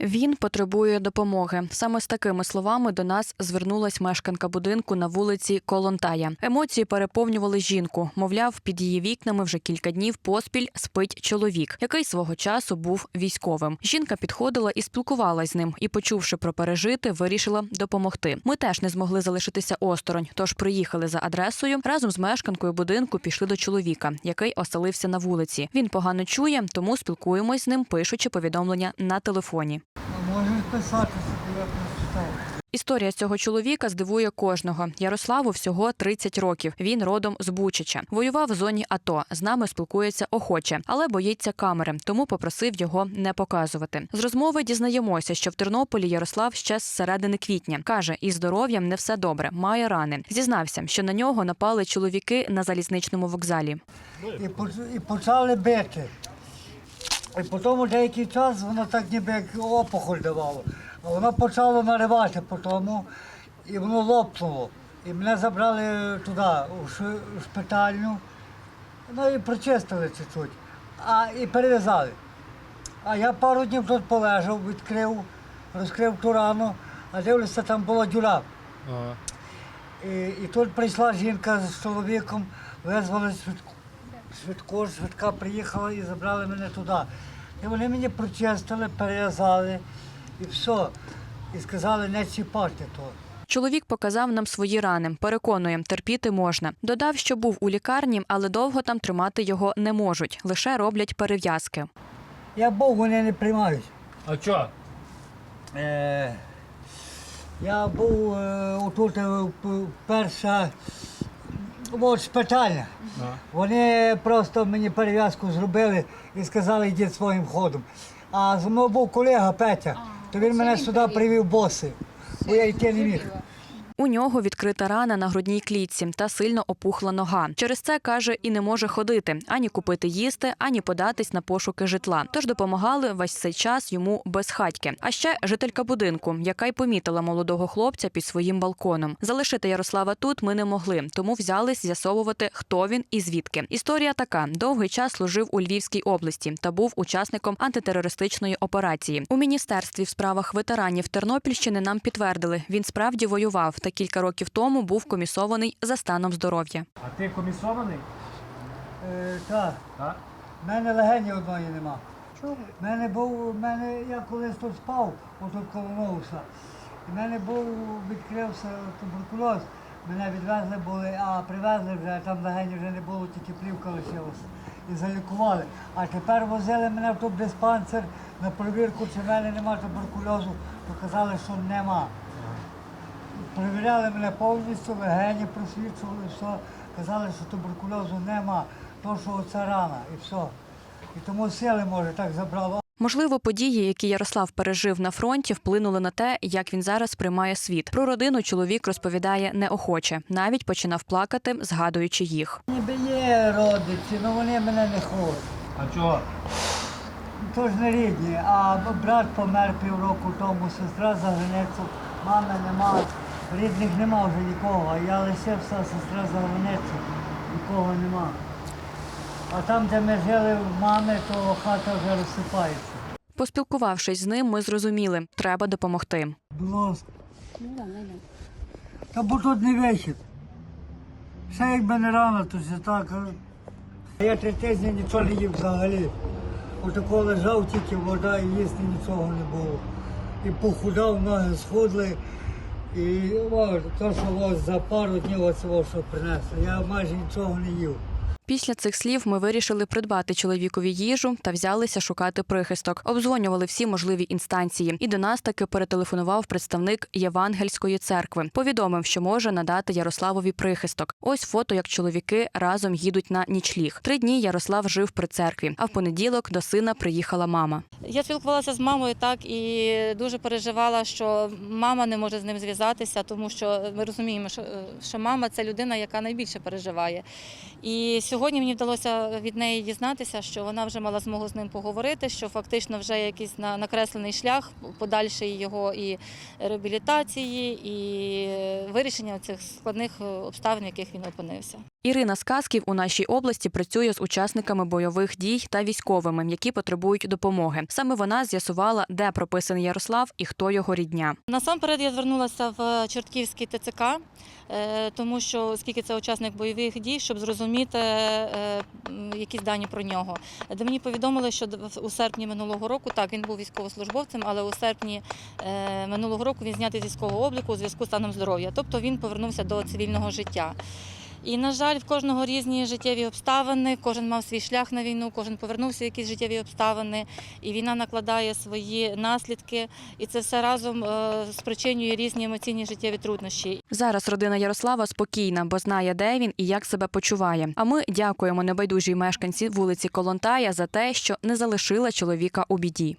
Він потребує допомоги. Саме з такими словами до нас звернулась мешканка будинку на вулиці Колонтая. Емоції переповнювали жінку. Мовляв, під її вікнами вже кілька днів поспіль спить чоловік, який свого часу був військовим. Жінка підходила і спілкувалась з ним, і, почувши про пережити, вирішила допомогти. Ми теж не змогли залишитися осторонь, тож приїхали за адресою. Разом з мешканкою будинку пішли до чоловіка, який оселився на вулиці. Він погано чує, тому спілкуємось з ним, пишучи повідомлення на телефоні. Писати. Історія цього чоловіка здивує кожного. Ярославу всього 30 років. Він родом з Бучича. Воював в зоні АТО. З нами спілкується охоче, але боїться камери, тому попросив його не показувати. З розмови дізнаємося, що в Тернополі Ярослав ще з середини квітня каже, із здоров'ям не все добре, має рани. Зізнався, що на нього напали чоловіки на залізничному вокзалі. І почали бити. І потім деякий час воно так ніби як опухоль давало. А воно почало наривати по тому, і воно лопнуло. І мене забрали туди, у шпитальню. Ну і прочистили чуть-чуть. А і перев'язали. А я пару днів тут полежав, відкрив, розкрив ту рану, а дивлюся, там була дюра. І, і тут прийшла жінка з чоловіком, визвали швидку, швидку, швидка приїхала і забрали мене туди. І вони мені прочистили, перев'язали і все. І сказали не чіпати то. Чоловік показав нам свої рани. Переконує, терпіти можна. Додав, що був у лікарні, але довго там тримати його не можуть. Лише роблять перев'язки. Я був, вони не приймають. А чо? Е, я був е, отут е, перша от шпиталь. Вони просто мені перев'язку зробили і сказали, йдіть своїм ходом. А з мною був колега Петя, то він мене сюди привів боси, бо я йти не міг. У нього відкрита рана на грудній клітці та сильно опухла нога. Через це каже, і не може ходити ані купити їсти, ані податись на пошуки житла. Тож допомагали весь цей час йому безхатьки. А ще жителька будинку, яка й помітила молодого хлопця під своїм балконом. Залишити Ярослава тут ми не могли, тому взялись з'ясовувати, хто він і звідки. Історія така: довгий час служив у Львівській області та був учасником антитерористичної операції. У міністерстві в справах ветеранів Тернопільщини нам підтвердили, він справді воював та кілька років тому був комісований за станом здоров'я. А ти комісований? Е, так, Так? в мене легені одної нема. Чого? Мене був, мене, я колись тут спав, отут коло Новуса, і в мене був, відкрився туберкульоз. Мене відвезли були, а привезли вже, там легені вже не було, тільки плівка лишилася. І залікували. А тепер возили мене в той диспансер на провірку, чи в мене нема туберкульозу, то казали, що нема. Перевіряли мене повністю, легені просвічували, все. Казали, що туберкульозу нема, то що оця рана і все. І тому сили, може, так забрало. Можливо, події, які Ярослав пережив на фронті, вплинули на те, як він зараз приймає світ. Про родину чоловік розповідає неохоче, навіть починав плакати, згадуючи їх. Ніби є родичі, але вони мене не хочуть. А чого? То ж не рідні, а брат помер півроку тому, сестра за границю, мами нема, рідних нема вже нікого, а я лишився, сестра за границю, нікого нема. А там, де ми жили в мами, то хата вже розсипається. Поспілкувавшись з ним, ми зрозуміли, треба допомогти. Будь ласка. Та бо тут не вихід. Ще якби не рано, то все так. а. Я три тижні нічого не їв взагалі. Отако лежав тільки вода і їсти нічого не було. І похудав, ноги схудли. І о, то, що ось за пару днів ось, що принесли. Я майже нічого не їв. Після цих слів ми вирішили придбати чоловікові їжу та взялися шукати прихисток. Обдзвонювали всі можливі інстанції. І до нас таки перетелефонував представник Євангельської церкви. Повідомив, що може надати Ярославові прихисток. Ось фото, як чоловіки разом їдуть на нічліг. Три дні Ярослав жив при церкві. А в понеділок до сина приїхала мама. Я спілкувалася з мамою так і дуже переживала, що мама не може з ним зв'язатися, тому що ми розуміємо, що, що мама це людина, яка найбільше переживає. І сьогодні мені вдалося від неї дізнатися, що вона вже мала змогу з ним поговорити, що фактично вже якийсь на- накреслений шлях подальшої його і реабілітації, і вирішення цих складних е, обставин, в яких він опинився. Ірина Сказків у нашій області працює з учасниками бойових дій та військовими, які потребують допомоги. Саме вона з'ясувала, де прописаний Ярослав і хто його рідня. Насамперед я звернулася в Чортківський ТЦК, е, тому що оскільки це учасник бойових дій, щоб зрозуміти е, якісь дані про нього. Де мені повідомили, що у серпні минулого року так він був військовослужбовцем, але у серпні е, минулого року він знятий з військового обліку у зв'язку з станом здоров'я. Тобто він повернувся до цивільного життя. І, на жаль, в кожного різні життєві обставини, кожен мав свій шлях на війну, кожен повернувся в якісь життєві обставини, і війна накладає свої наслідки, і це все разом е, спричинює різні емоційні життєві труднощі. Зараз родина Ярослава спокійна, бо знає, де він і як себе почуває. А ми дякуємо небайдужій мешканці вулиці Колонтая за те, що не залишила чоловіка у біді.